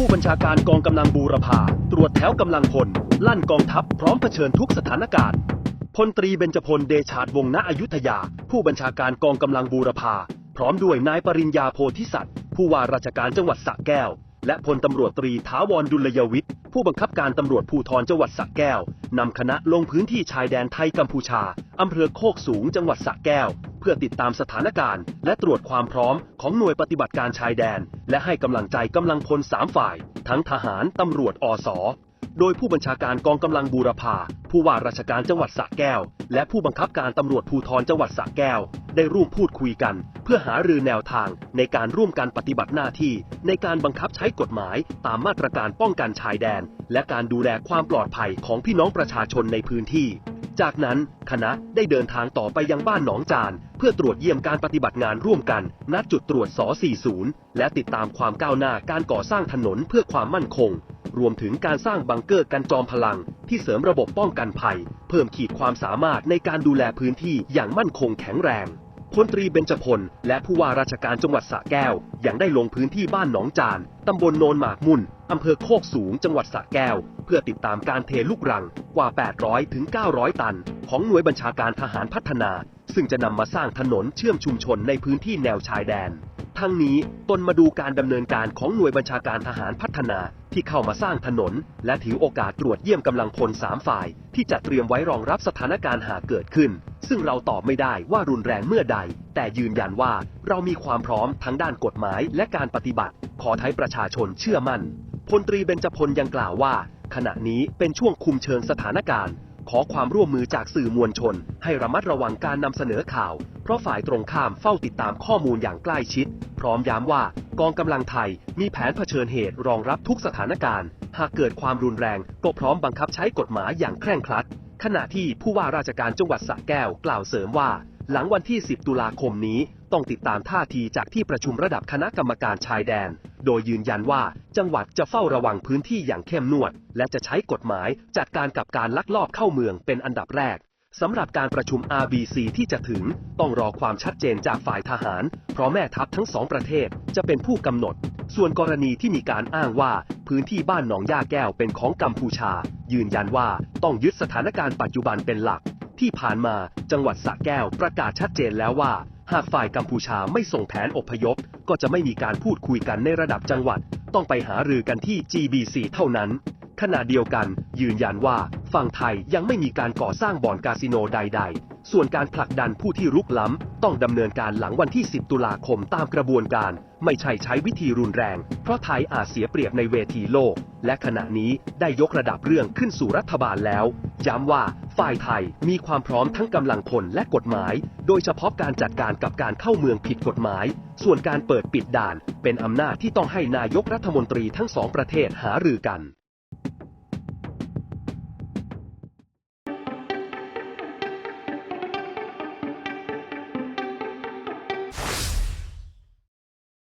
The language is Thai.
ผู้บัญชาการกองกำลังบูรพาตรวจแถวกำลังพล ลั่นกองทัพพร้อมเผชิญทุกสถานการณ์พลตรีเบญจพลเดชาดวงณอยุธยา ผู้บัญชาการกองกำลังบูรพาพร้อมด้วยนายปริญญาโพธิสัตว์ ผู้ว่าราชการจังหวัดสระแก้ว และพลตำรวจตรีถาวรดุลยวิทย์ผู้บังคับการตำรวจภูธรจังหวัดสระแก้วนำคณะลงพื้นที่ชายแดนไทยกัมพูชาอำเภอโคกสูงจังหวัดสระแก้วเพื่อติดตามสถานการณ์ และตรวจความพร้อมของหน่วยปฏิบัติการชายแดน และให้กำลังใจกำลังพลสามฝ่าย ทั้งทหารตำรวจอสโดยผู้บัญชาการกองกำลังบูรพาผู้ว่าราชการจังหวัดสระแก้ว และผู้บังคับการตำรวจภูธรจังหวัดสระแก้ว ได้ร่วมพูดคุยกัน เพื่อหารือแนวทางในการร่วมกันปฏิบัติหน้าที่ ในการบังคับใช้กฎหมายตามมาตรการป้องกันชายแดน และการดูแลความปลอดภัยของพี่น้องประชาชนในพื้นที่ จากนั้นคณะได้เดินทางต่อไปยังบ้านหนองจาน เพื่อตรวจเยี่ยมการปฏิบัติงานร่วมกัน ณจุดตรวจส40 และติดตามความก้าวหน้าการก่อสร้างถนนเพื่อความมั่นคง รวมถึงการสร้างบังเกอร์กันจอมพลัง ที่เสริมระบบป้องกันภัย เพิ่มขีดความสามารถในการดูแลพื้นที่อย่างมั่นคงแข็งแรง พลตรีเบญจพล และผู้ว่าราชการจังหวัดสระแก้ว ยังได้ลงพื้นที่บ้านหนองจาน ตำบลโนนหมากมุ่น อำเภอโคกสูง จังหวัดสระแก้ว เพื่อติดตามการเทลูกรังกว่า 800 ถึง 900 ตัน ของหน่วยบัญชาการทหารพัฒนา ซึ่งจะนำมาสร้างถนนเชื่อมชุมชนในพื้นที่แนวชายแดน ทั้งนี้ตนมาดูการดำเนินการของหน่วยบัญชาการทหารพัฒนาที่เข้ามาสร้างถนน และถือโอกาสตรวจเยี่ยมกำลังพลสามฝ่าย ที่จะเตรียมไว้รองรับสถานการณ์หากเกิดขึ้น ซึ่งเราตอบไม่ได้ว่ารุนแรงเมื่อใด แต่ยืนยันว่าเรามีความพร้อมทั้งด้านกฎหมายและการปฏิบัติ ขอให้ประชาชนเชื่อมั่นพลตรีเบญจพลยังกล่าวว่า ขณะนี้เป็นช่วงคุมเชิงสถานการณ์ ขอความร่วมมือจากสื่อมวลชน ให้ระมัดระวังการนำเสนอข่าว ราะฝ่ายตรงข้ามเฝ้าติดตามข้อมูลอย่างใกล้ชิด พร้อมย้ำว่ากองกำลังไทยมีแผนเผชิญเหตุรองรับทุกสถานการณ์ หากเกิดความรุนแรงก็พร้อมบังคับใช้กฎหมายอย่างเคร่งครัด ขณะที่ผู้ว่าราชการจังหวัดสระแก้วกล่าวเสริมว่า หลังวันที่ 10 ตุลาคมนี้ต้องติดตามท่าทีจากที่ประชุมระดับคณะกรรมการชายแดน โดยยืนยันว่าจังหวัดจะเฝ้าระวังพื้นที่อย่างเข้มงวด และจะใช้กฎหมายจัดการกับการลักลอบเข้าเมืองเป็นอันดับแรก สำหรับการประชุม RBC ที่จะถึงต้องรอความชัดเจนจากฝ่ายทหาร เพราะแม่ทัพทั้งสองประเทศจะเป็นผู้กำหนด ส่วนกรณีที่มีการอ้างว่าพื้นที่บ้านหนองย่าแก้วเป็นของกัมพูชา ยืนยันว่าต้องยึดสถานการณ์ปัจจุบันเป็นหลัก ที่ผ่านมาจังหวัดสระแก้วประกาศชัดเจนแล้วว่า หากฝ่ายกัมพูชาไม่ส่งแผนอพยพ ก็จะไม่มีการพูดคุยกันในระดับจังหวัด ต้องไปหารือกันที่ GBC เท่านั้น ขณะเดียวกัน ยืนยันว่าฝั่งไทยยังไม่มีการก่อสร้างบ่อนคาสิโนใด ๆ ส่วนการผลักดันผู้ที่รุกล้ำ ต้องดำเนินการหลังวันที่ 10 ตุลาคมตามกระบวนการ ไม่ใช่ใช้วิธีรุนแรง เพราะไทยอาจเสียเปรียบในเวทีโลก และขณะนี้ได้ยกระดับเรื่องขึ้นสู่รัฐบาลแล้ว ย้ำว่าฝ่ายไทยมีความพร้อมทั้งกำลังพลและกฎหมาย โดยเฉพาะการจัดการกับการเข้าเมืองผิดกฎหมาย ส่วนการเปิดปิดด่าน เป็นอำนาจที่ต้องให้นายกรัฐมนตรีทั้งสองประเทศหารือกัน